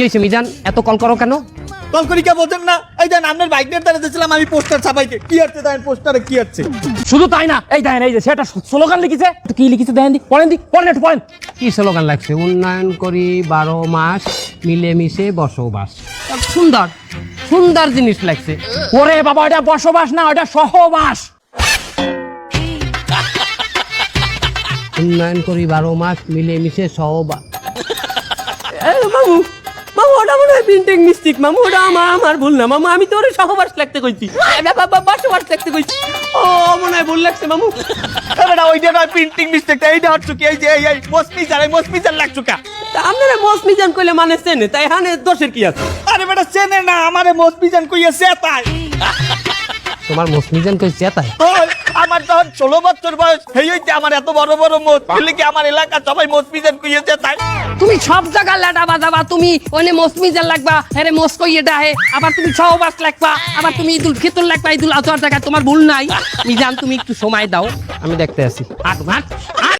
কি হয়েছে মিজান? এত কল করো কেন? কল করি কে বলছেন না? এই দেন আপনার বাইক নিয়ে দাঁড়াতেছিলাম আমি পোস্টার ছাপাইতে কি হচ্ছে দেন পোস্টারে কি হচ্ছে? শুধু তাই না এই দেখেন এই যে সেটা স্লোগান লিখেছে। কি লিখেছে দেখেন দি পড়েন দি পড়েন একটু পড়েন। কি স্লোগান লাগছে? উন্নয়ন করি বারো মাস মিলেমিশে বসবাস। সুন্দর সুন্দর জিনিস লাগছে। ওরে বাবা এটা বসবাস না ওটা সহবাস। উন্নয়ন করি বারো মাস মিলেমিশে সহবাস মামু মামু ওটা মনে হয় প্রিন্টিং মিস্টেক মামু ওটা আমার আমার ভুল না মামু আমি তোর সহবাস লাগতে কইছি। বসবাস লাগতে কইছি। ও মনে হয় ভুল লাগছে মামু। না ওইটা নয় প্রিন্টিং মিস্টেকটা এইটা হচ্ছে কি এই যে এই এই মসমিজার এই মসমিজার লাগছো কা? তা আপনারা মসমিজান কইলে মানে চেনে তাই হানে দোষের কি আছে? আরে বেটা চেনে না আমারে মসমিজান কইয়াছে তাই। তোমার মসমিজান কই চেতায়? ওই, আমার তখন ষোলো বছর বয়স সেই হইতে আমার এত বড় বড় মোট বলে কি আমার এলাকা সবাই মসমিজান কই তাই তুমি সব জায়গা লাটা বাজাবা তুমি ওনে মসমিজান লাগবা আরে মস কইয়ে ডাহে আবার তুমি সহবাস লাগবা আবার তুমি ঈদুল ফিতর লাগবা ঈদুল আজহার জায়গা তোমার ভুল নাই। মিজান তুমি একটু সময় দাও। আমি দেখতে আসি আট আট